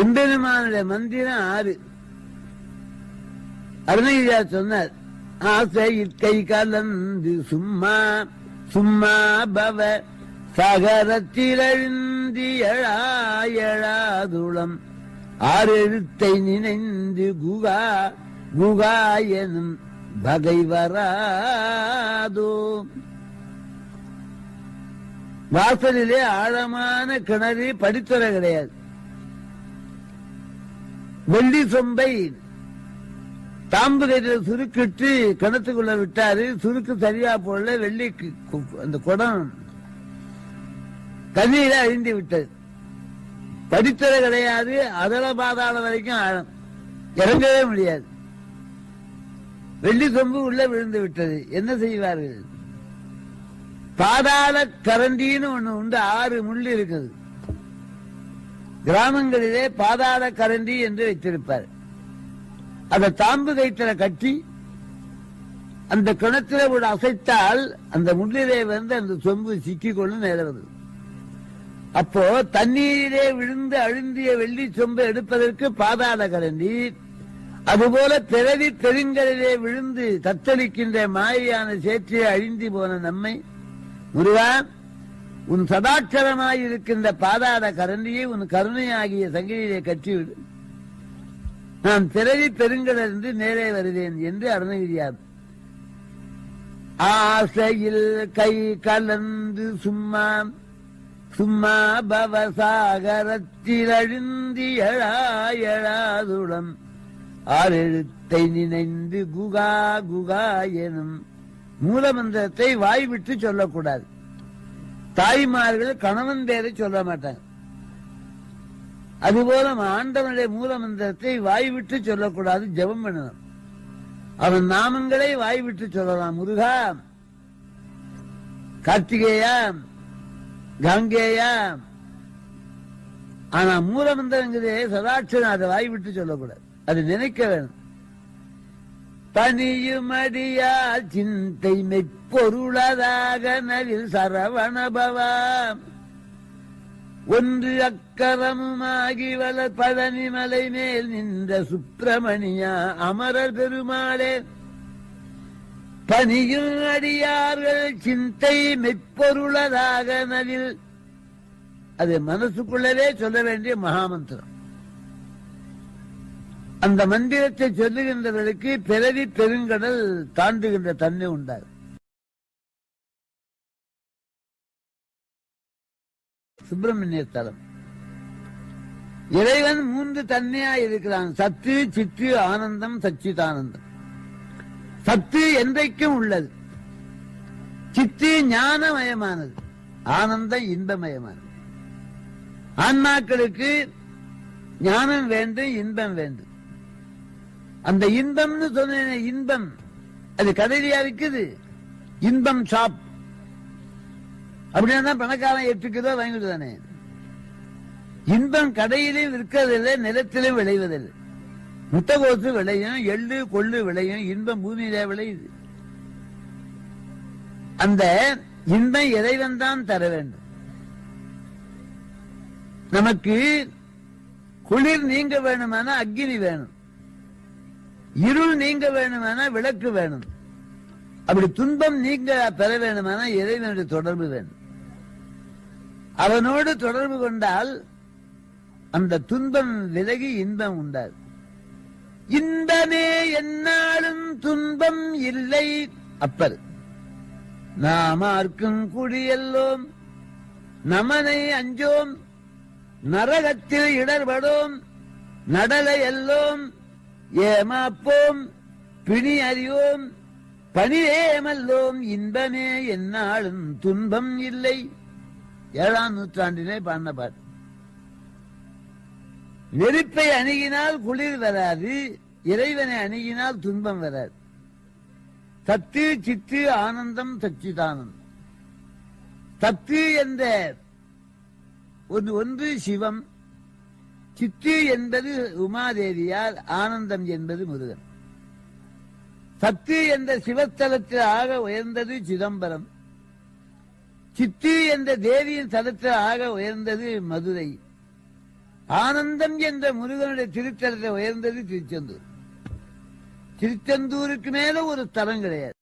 எம்பெருமானுடைய மந்திரம் ஆறு. அருணகிரியா சொன்னார் ஆசை இக்கை கலந்து சும்மா சும்மா பவ சகரத்திலழுந்தி எழாயழாதுளம் ஆறெழுத்தை நினைந்து குகா குகா எனும் பகை வராதோ. வாசலிலே ஆழமான கிணறு படித்துறை கிடையாது. வெள்ளி சொம்பை. தாம்பு கயிற்றில் சுருக்கிட்டு கிணத்துக்குள்ள விட்டாரு. சுருக்கு சரியா போடல. வெள்ளி கு- கு- அந்த குடம் தண்ணீர அழிந்து விட்டது. படித்தர கிடையாது. அதல பாதாளம் வரைக்கும் ஆழம் இறங்கவே முடியாது. வெள்ளி சொம்பு உள்ள விழுந்து விட்டது. என்ன செய்வார்கள்? பாதாள கரண்டின்னு ஒண்ணு உண்டு. ஆறு முள்ளு இருக்குது. கிராமங்களிலே பாதாள கரண்டி என்று வைத்திருப்பார். அதை தாம்பு கைத்தில கட்டி அந்த கிணத்துல ஒரு அசைத்தால் அந்த முள்ளிலே வந்து அந்த சொம்பு சிக்கிக்கொண்டு மேல அப்போ தண்ணீரிலே விழுந்து அழுந்திய வெள்ளி சொம்பு எடுப்பதற்கு பாதாள கரண்டி அதுபோல பிறவி பெருங்கலிலே விழுந்து தத்தளிக்கின்ற மாயான சேற்றியை அழிந்து போன நம்மை. முருகான் உன் சதாட்சரமாய் இருக்கின்ற பாதாள கரண்டியை உன் கருணையாகிய சங்கிலிலே கட்டிவிடு நான் திரவி பெருங்கலிருந்து நேரே வருவேன் என்று அருணகிரியார். ஆசையில் கை கலந்து சும்மா சும்மா பவசாகரத்தில் அழுந்தி எழாயழாதுளம் ஆறெழுத்தை நினைந்து குகா குகா எனும் மூலமந்திரத்தை வாய்விட்டு சொல்லக்கூடாது. தாய்மார்கள் கணவன் பேரை சொல்ல மாட்டாங்க அதுபோல ஆண்டவனுடைய மூல மந்திரத்தை வாய் விட்டு சொல்லக்கூடாது ஜெபம் பண்ணணும். அவன் நாமங்களை வாய் விட்டு சொல்லலாம். முருகா கார்த்திகேயா கங்கேயா. ஆனா மூலமந்திரங்கிறதே சதாட்சம் அதை வாய் விட்டு சொல்லக்கூடாது. அது நினைக்க வேணும். பனியுமடியா சிந்தை மெய்ப்பொருளதாக நவில் சரவணபவா ஒன்று அக்கரமுமாகி வளர் பழனி மலை மேல் நின்ற சுப்பிரமணியா அமரர் பெருமாளே. பனியும் அடியார்கள் சிந்தை மெய்ப்பொருளதாக நவில். அது மனசுக்குள்ளவே சொல்ல வேண்டிய மகாமந்திரம். அந்த மந்திரத்தை சொல்லுகின்றவர்களுக்கு பிறவி பெருங்கடல் தாண்டுகின்ற தன்மை உண்டாகும் சுப்பிரமணிய தலம். இறைவன் மூன்று தன்மையா இருக்கிறான். சத்து சித்து ஆனந்தம் சச்சிதானந்தம். சத்து என்றைக்கும் உள்ளது. சித்து ஞானமயமானது. ஆனந்தம் இன்பமயமானது. ஆன்மாக்களுக்கு ஞானம் வேண்டும் இன்பம் வேண்டும். அந்த இன்பம்னு சொன்ன இன்பம். அது கடையியா இருக்குது இன்பம் ஷாப். அப்படின்னா பணக்காரன் எட்டு வாங்கிட்டு தானே இன்பம் கடையிலும் விற்கிறதில்லை நிலத்திலும் விளைவதில்லை. முட்டைகோசு விளையும் எள்ளு கொள்ளு விளையும் இன்பம் பூமியில விளையுது. அந்த இன்பம் இறைவன் தான் தர வேண்டும். நமக்கு குளிர் நீங்க வேணுமானா அக்னி வேணும். இருள் நீங்க வேணுமானா விளக்கு வேணும். அப்படி துன்பம் நீங்க பெற வேணுமானா இறைவனுடைய தொடர்பு வேணும். அவனோடு தொடர்பு கொண்டால் அந்த துன்பம் விலகி இன்பம் உண்டாது. இன்பமே என்னாலும் துன்பம் இல்லை. அப்பர் நாமார்க்கும் குடியெல்லோம். நமனை அஞ்சோம். நரகத்தில் இடர்படோம். நடலை எல்லோம் ஏமாப்போம் பிணி அறியோம் பணிவேமல்லோம் இன்பமே என்னாலும் துன்பம் இல்லை. ஏழாம் நூற்றாண்டிலே பாடின பாட்டு நெருப்பை அணுகினால் குளிர் வராது இறைவனை அணுகினால் துன்பம் வராது. சத்து சித்து ஆனந்தம் சச்சிதானந்தம். தத்து என்ற ஒன்று ஒன்று சிவம் சித்து என்பது உமாதேவியால் ஆனந்தம் என்பது முருகன். சத்து என்ற சிவத்தலத்தில் ஆக உயர்ந்தது சிதம்பரம். சித்து என்ற தேவியின் தலத்தில் ஆக உயர்ந்தது மதுரை. ஆனந்தம் என்ற முருகனுடைய திருத்தலத்தை உயர்ந்தது திருச்செந்தூர். திருச்செந்தூருக்கு மேல ஒரு தலம் கிடையாது.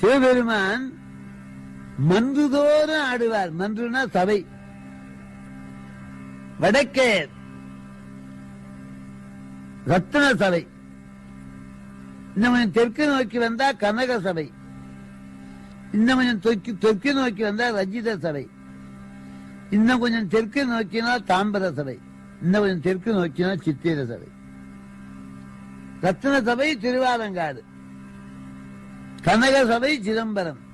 சிவபெருமான் மன்றுதோறும் ஆடுவார். மன்றுனா சபை. வடக்கே ரத்ன சபை. இன்னும் கொஞ்சம் தெற்கு நோக்கி வந்தா கனக சபை. இன்னும் கொஞ்சம் தெற்கு தெற்கு நோக்கி வந்தா ரஜித சபை. இன்னும் கொஞ்சம் தெற்கு நோக்கினா தாம்பர சபை. இன்னும் கொஞ்சம் தெற்கு நோக்கினா சித்திர சபை. ரத்ன சபை திருவாலங்காடு. கனக சபை சிதம்பரம்.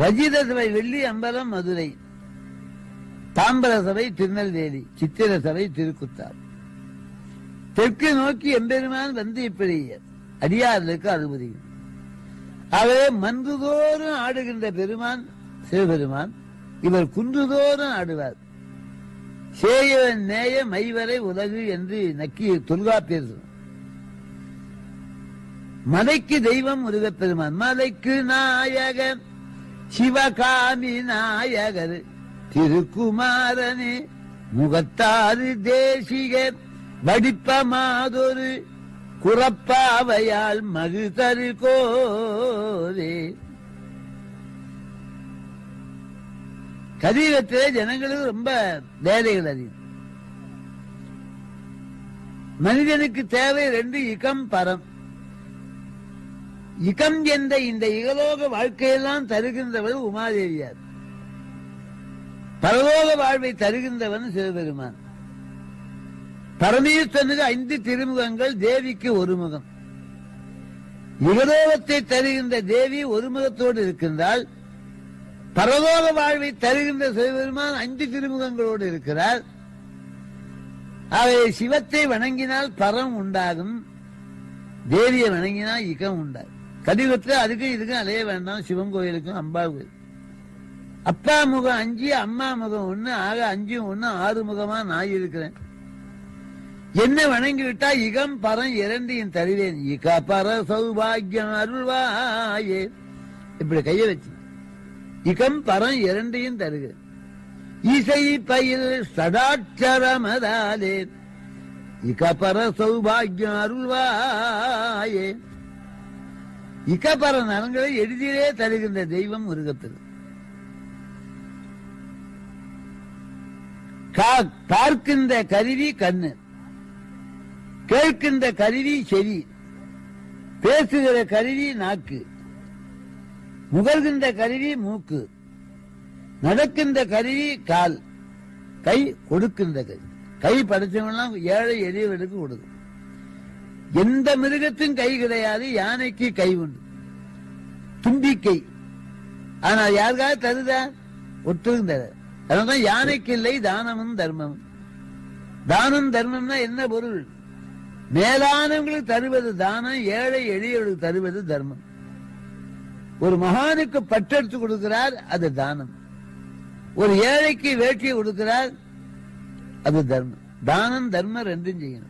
ரஜித சபை வெள்ளி அம்பலம் மதுரை. தாம்பர சபை திருநெல்வேலி சித்திர சபை திருக்குத்தார். தெற்கு நோக்கி எம்பெருமான் வந்து இப்படி அடியார்களுக்கு அனுமதியும் ஆகவே மன்றுதோறும் ஆடுகின்ற பெருமான் சிவபெருமான் இவர் குன்றுதோறும் ஆடுவார். சேயவன் நேய மைவரை உலகு என்று நக்கி தொல்காப்பியர் சொன்னார். மலைக்கு தெய்வம் முருகப்பெருமான். மலைக்கு நாயகன். சிவகாமி நாயகர் திருக்குமாரனே முகத்தாறு தேசிகர் வடிப்ப மாதொரு குறப்பாவையால் மகுதரு கோரே. கலியுகத்திலே ஜனங்களுக்கு ரொம்ப வேலைகள் அதிகம் மனிதனுக்கு தேவை ரெண்டு இகம் பரம். இகம் என்ற இந்த இகலோக வாழ்க்கையெல்லாம் தருகின்றவர் உமாதேவியார். பரலோக வாழ்வை தருகின்றவன் சிவபெருமான். பரமேஸ்வரனுக்கு ஐந்து திருமுகங்கள் தேவிக்கு ஒரு முகம் இகலோகத்தை தருகின்ற தேவி ஒரு முகத்தோடு இருக்கின்றால் பரலோக வாழ்வை தருகின்ற சிவபெருமான் ஐந்து திருமுகங்களோடு இருக்கிறார். அவை சிவத்தை வணங்கினால் பரம் உண்டாகும் தேவியை வணங்கினால் இகம் உண்டாகும். கலியுகத்துல அதுக்கும் இதுக்கும் அலைய வேண்டாம். சிவன் கோயிலுக்கும் அம்பாள் கோயில். அப்பா முகம் அஞ்சு அம்மா முகம் ஒண்ணு ஆக அஞ்சும் ஒண்ணு ஆறு முகமா நான் இருக்கிறேன். என்ன வணங்கி விட்டா இகம் பரம் இரண்டையும் தருவேன். இக பர சௌபாகியம் அருள்வாயே. இப்படி கைய வச்சு. இகம் பரம் இரண்டையும் தருகிறேன். இசை பயில் சடாட்சரமதாலே இக பர சௌபாகியம் அருள்வாயே. இக்கப்பற நலங்களை எளிதிலே தருகின்ற தெய்வம் முருகத்தில் பார்க்கின்ற கருவி கண்ணு. கேட்கின்ற கருவி செவி. பேசுகிற கருவி நாக்கு. முகர்கின்ற கருவி மூக்கு. நடக்கின்ற கருவி கால். கை கொடுக்கின்ற கை கை படைச்சவங்களாம் ஏழை எளியவனுக்கு கொடுக்கும். எந்த மிருகத்தின் கை கிடையாது யானைக்கு கை உண்டு. தும்பிக்கை. ஆனா யாருக்காவது தருதா? ஒட்டுக்கும் தர அதனால்தான் யானைக்கு இல்லை தானமும் தர்மம். தானம் தர்மம்னா என்ன பொருள்? மேலானவங்களுக்கு தருவது தானம் ஏழை எளியவர்களுக்கு தருவது தர்மம். ஒரு மகானுக்கு பட்டெடுத்து கொடுக்கிறார் அது தானம். ஒரு ஏழைக்கு வேட்டியை கொடுக்கிறார் அது தர்மம். தானம் தர்மம் ரெண்டும் செய்யணும்.